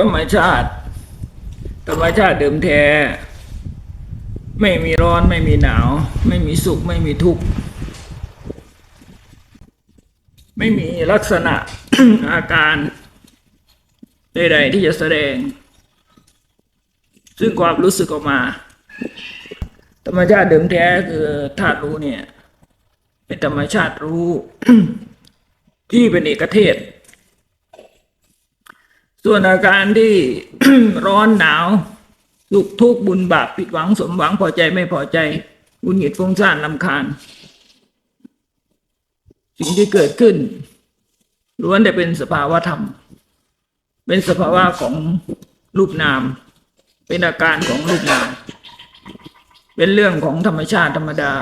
ธรรมชาติ ธรรมชาติเดิมแท้ ไม่มีร้อนไม่มีหนาว ไม่มีสุขไม่มีทุกข์ไม่มีลักษณะอาการใดๆที่จะแสดง ซึ่งความรู้สึกออกมา ธรรมชาติเดิมแท้คือธาตุรู้เนี่ย เป็นธรรมชาติรู้ที่เป็นเอกเทศ ส่วนอาการที่ร้อนหนาวสุขทุกข์บุญบาปผิดหวังสมหวังพอใจไม่พอใจหงุนหงิดฟุ้งซ่านลำคาญ สิ่งที่เกิดขึ้นล้วนแต่เป็นสภาวะธรรม เป็นสภาวะของรูปนาม เป็นอาการของรูปนาม เป็นเรื่องของธรรมชาติธรรมดา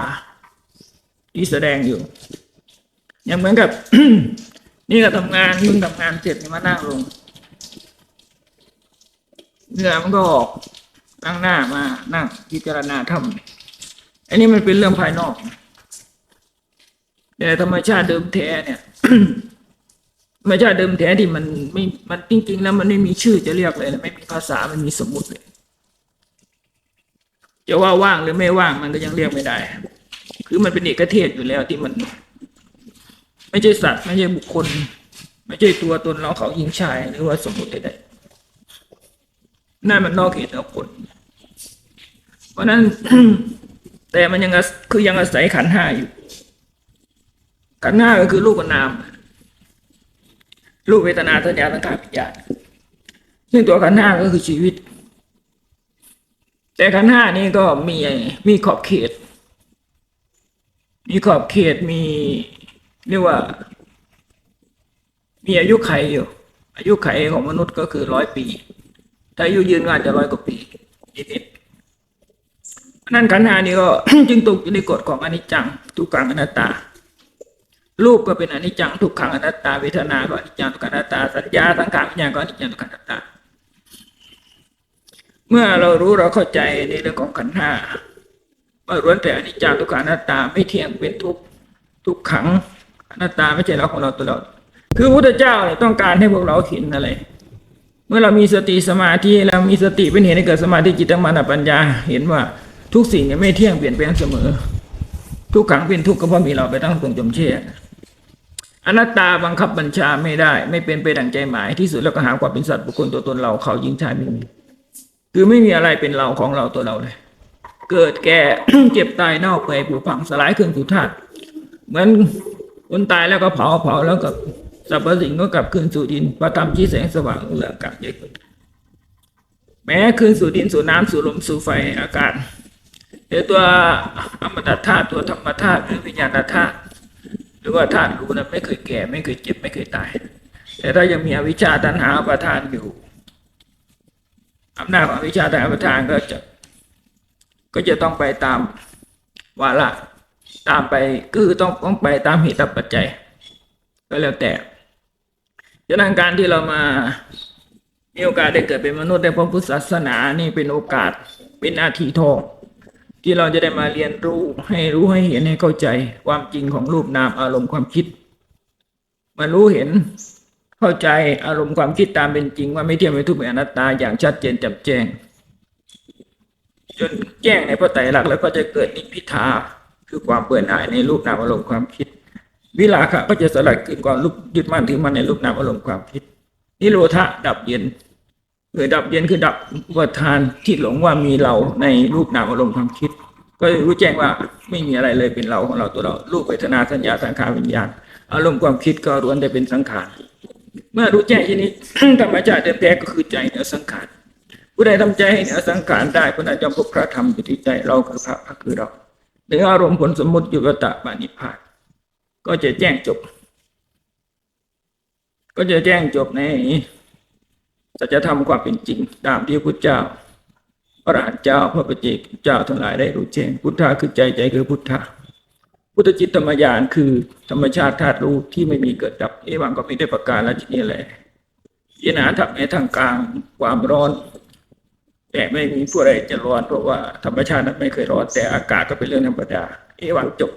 ที่แสดงอยู่ อย่างเหมือนกับ นี่ก็ทำงานมึงทำงานเสร็จมานั่งลง เหงื่อมันก็ออกตั้งหน้ามานั่งพิจารณาธรรมอันนี้มันเป็นเรื่องภายนอกแต่ธรรมชาติเดิมแท้เนี่ยธรรมชาติเดิมแท้ที่มันไม่มันจริงๆแล้วมันไม่มีชื่อจะเรียกเลยนะไม่มีภาษาไม่มีสมมุติเลยจะว่าว่างหรือไม่ว่างมันก็ยังเรียกไม่ได้ คือมันเป็นเอกเทศอยู่แล้วที่มัน ไม่ใช่สัตว์ ไม่ใช่บุคคล ไม่ใช่ตัวตนเราเขาหญิงชายหรือว่าสมมติใดๆ นั่นมันนอกเหตุนอกผลเพราะนั้น แต่มันยังคือยังอาศัยขันห้าอยู่ ขันห้าก็คือรูปกับนาม รูปเวทนาสัญญาสังขารวิญญาณซึ่งตัวขันห้าก็คือชีวิต แต่ขันห้านี้ก็มีมีขอบเขต มีขอบเขตมีเรียกว่า มีอายุไขอยู่ อายุไขของมนุษย์ก็คือร้อยปี ถ้าอายุยืนก็อาจจะร้อยกว่าปีนิดนั่นขันหานี้ก็จึงตกอยู่ในกฎของอนิจจัง ทุกขังอนัตตา รูปก็เป็นอนิจจังทุกขังอนัตตาเวทนาก็อนิจจังทุกขังอนัตตาสัญญาสังขารวิญญาณก็อนิจจังทุกขังอนัตตา เมื่อเรารู้เราเข้าใจในเรื่องของขันห้าว่าล้วนแต่อนิจจังทุกขังอนัตตาไม่เที่ยงเป็นทุกข์ทุกขังอนัตตาไม่ใช่เราของเราตัวเรา คือพระพุทธเจ้าเนี่ยต้องการให้พวกเราเห็นอะไร เมื่อเรามีสติสมาธิเรามีสติเป็นเหตุให้เกิดสมาธิจิตมั่นปัญญา เห็นว่าทุกสิ่งเนี่ยไม่เที่ยงเปลี่ยนแปลงเสมอ ทุกขังเป็นทุกข์ก็เพราะมีเราไปตั้งตรงจมเชื่ออนัตตาบังคับบัญชาไม่ได้ ไม่เป็นไปดังใจหมายที่สุดแล้วก็หาความเป็นสัตว์บุคคลตัวตนเราเขายิงชายไม่มีคือไม่มีอะไรเป็นเราของเราตัวเราเลย เกิดแก่เจ็บตายเน่าเปื่อยผุพังสลายเครื่องสุธาตุเหมือนคนตายแล้วก็เผาเผาแล้วก็ สรรพสิ่งก็กลับคืนสู่ดินประทำชี้แสงสว่างเหลือกาศใหญ่ขึ้นแม้คืนสู่ดินสู่น้ำสู่ลมสู่ไฟอากาศเดี๋ยวตัวอมตะธาตุตัวธรรมธาตุหรือวิญญาณธาตุหรือว่าธาตุรู้นะไม่เคยแก่ ไม่เคยเจ็บไม่เคยตาย แต่ถ้ายังมีอวิชชาตัณหาประทานอยู่อำนาจของอวิชชาตัณหาประทานก็จะ ก็จะต้องไปตามวาระตามไปคือต้องต้องไปตามเหตุปัจจัย ก็แล้วแต่ ฉะนั้นการที่เรามามีโอกาสได้เกิดเป็นมนุษย์ในพระพุทธศาสนานี่เป็นโอกาสเป็นนาทีทองที่เราจะได้มาเรียนรู้ให้รู้ให้เห็นให้เข้าใจความจริงของรูปนามอารมณ์ความคิดมารู้เห็นเข้าใจอารมณ์ความคิดตามเป็นจริง ว่าไม่เที่ยงไม่ทุกข์ไม่อนัตตาอย่างชัดเจนแจ่มแจ้งจนแจ้งในพระไตรลักษณ์แล้วก็จะเกิดนิพพิทาคือความเบื่อหน่ายในรูปนามอารมณ์ความคิด วิลาคะก็จะสลัดขึ้นความรูปยึดมั่นถือมั่นในรูปนามอารมณ์ความคิดนิโรธะดับเย็นคือดับเย็นคือดับอุปทานที่หลงว่ามีเราในรูปนามอารมณ์ความคิด ก็รู้แจ้งว่าไม่มีอะไรเลยเป็นเราของเราตัวเรารูปเวทนาสัญญาสังขารวิญญาณ อารมณ์ความคิดก็ล้วนแต่เป็นสังขารเมื่อรู้แจ้งอย่นี้ธรรมชาติแท้ก็คือใจเหนือสังขารผู้ใดทำใจให้เหนือสังขารได้ผู้นั้นจะพบพระธรรมอยู่ที่ใจเราคือพระพระคือเราหรืออารมณ์ผลสมมติอยู่กับตะปานิพพาน ก็จะแจ้งจบ ก็จะแจ้งจบในสัจธรรมความเป็นจริง ตามที่พุทธเจ้า พระอรหันต์เจ้าพระปฏิเจกเจ้าทั้งหลายได้รู้แจ้งพุทธะคือใจใจคือพุทธะพุทธจิตธรรมญาณคือธรรมชาติธาตุรู้ที่ไม่มีเกิดดับเอวังก็มีได้ประการและจิตนี่แหละยินาทับในทางกลางความร้อน แต่ไม่มีผู้ใดจะร้อนเพราะว่าธรรมชาตินั้นไม่เคยร้อนแต่อากาศก็เป็นเรื่องธรรมดา เอวังจบ